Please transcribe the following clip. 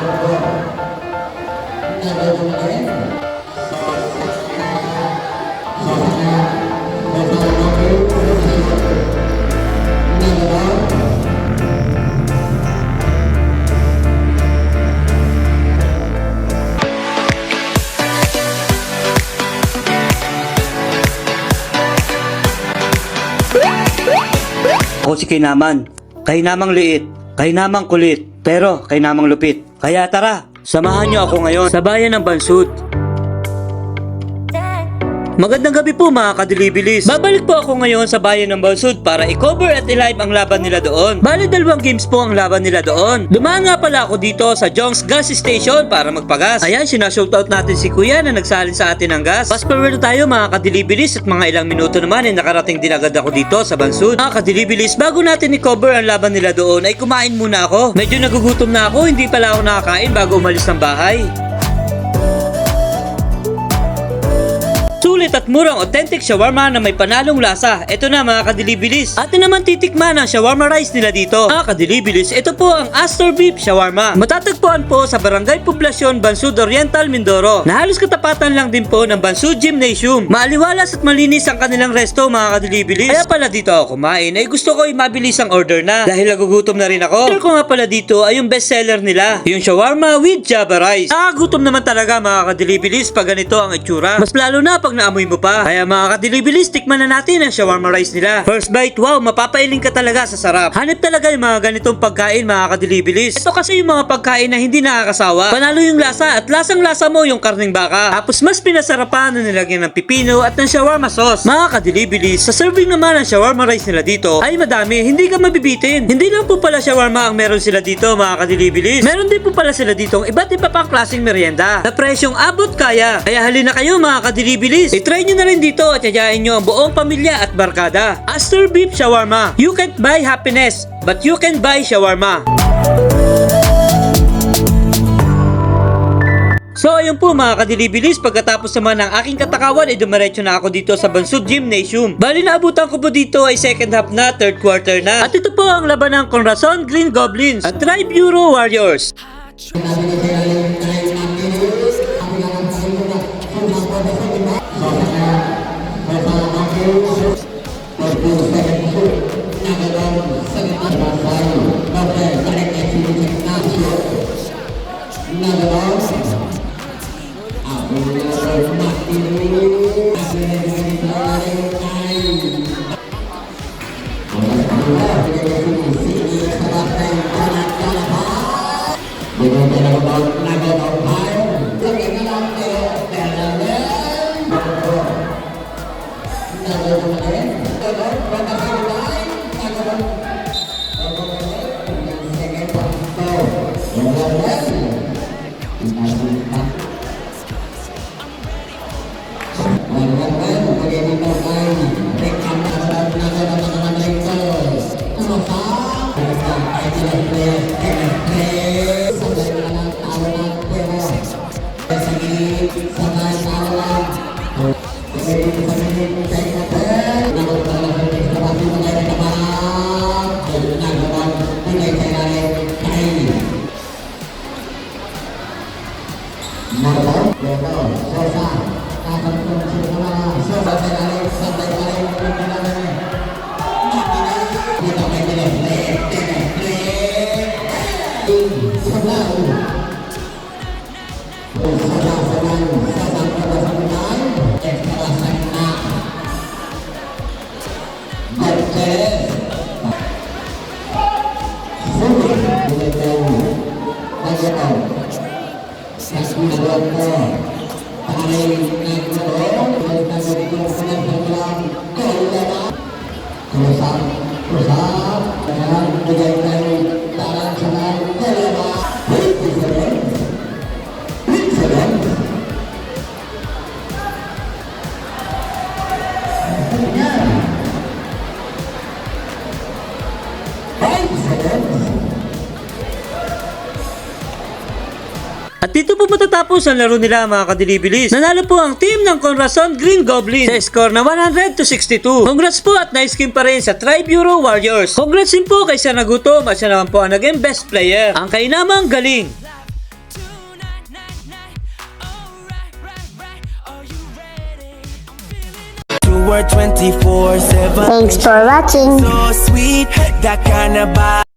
Ako si Kainaman. Kainamang liit. Kainamang kulit. Pero kainamang lupit. Kaya tara, samahan niyo ako ngayon sa bayan ng Bansud. Magandang gabi po mga kadilibilis. Babalik po ako ngayon sa bayan ng Bansud para i-cover at i-live ang laban nila doon. Bali dalawang games po ang laban nila doon. Dumaan nga pala ako dito sa Jong's Gas Station para magpagas. Ayan, sinashoutout natin si Kuya na nagsalin sa atin ng gas. Fast forward tayo mga kadilibilis at mga ilang minuto naman ay nakarating din agad ako dito sa Bansud. Mga kadilibilis, bago natin i-cover ang laban nila doon ay kumain muna ako. Medyo nagugutom na ako, hindi pala ako nakakain bago umalis ng bahay. Sulit at murang authentic shawarma na may panalong lasa. Ito na mga kadilibilis. Atin naman titikman ang shawarma rice nila dito. Mga kadilibilis, ito po ang Astor Beef Shawarma. Matatagpuan po sa Barangay Poblasyon, Bansud Oriental, Mindoro. Na halos katapatan lang din po ng Bansud Gymnasium. Maaliwalas at malinis ang kanilang resto mga kadilibilis. Kaya pala dito ako kumain ay gusto ko ay mabilis ang order na dahil nagugutom na rin ako. Order ko nga pala dito ay yung best seller nila. Yung shawarma with java rice. Nakakagutom naman talaga mga kadilibilis pag ganito ang itsura. Mas lalo na pag naamoy mo pa. Kaya mga kadilibilis, tikman na natin ang shawarma rice nila. First bite, wow, mapapailing ka talaga sa sarap. Hanip talaga yung mga ganitong pagkain mga kadilibilis. Ito kasi yung mga pagkain na hindi nakakasawa. Panalo yung lasa at lasang lasa mo yung karning baka. Tapos mas pinasarapan na nilagyan ng pipino at ng shawarma sauce. Mga kadilibilis, sa serving naman ng shawarma rice nila dito ay madami, hindi ka mabibitin. Hindi lang po pala shawarma ang meron sila dito mga kadilibilis. Meron din po pala sila dito iba't iba pang klaseng merienda na presyong abot kaya. Kaya halina kayo mga kadilibilis. I-try nyo na rin dito at yayain nyo ang buong pamilya at barkada. Astor Beef Shawarma. You can't buy happiness, but you can buy shawarma. So ayun po mga kadilibilis, pagkatapos naman ng aking katakawan ay dumiretso na ako dito sa Bansud Gymnasium. Bali naabutan ko po dito ay second half na, third quarter na. At ito po ang laban ng Conrason Green Goblins at Tribe Euro Warriors. Netherlands. Abdullah Martin Dengan terbang naga terbang, dengan terbang terbang, naga terbang, terbang terbang terbang. Sampai kali, sampai kali, Cruzado, cruzado. At dito po matatapos ang laro nila mga kadilibilis. Nanalo po ang team ng Conrason Green Goblin sa score na 100 to 62. Congrats po at nice game pa rin sa Triburo Warriors. Congrats din po kay Sanagutom at siya naman po ang naging best player. Ang kay namang galing. Thanks for watching. So sweet, that kind of.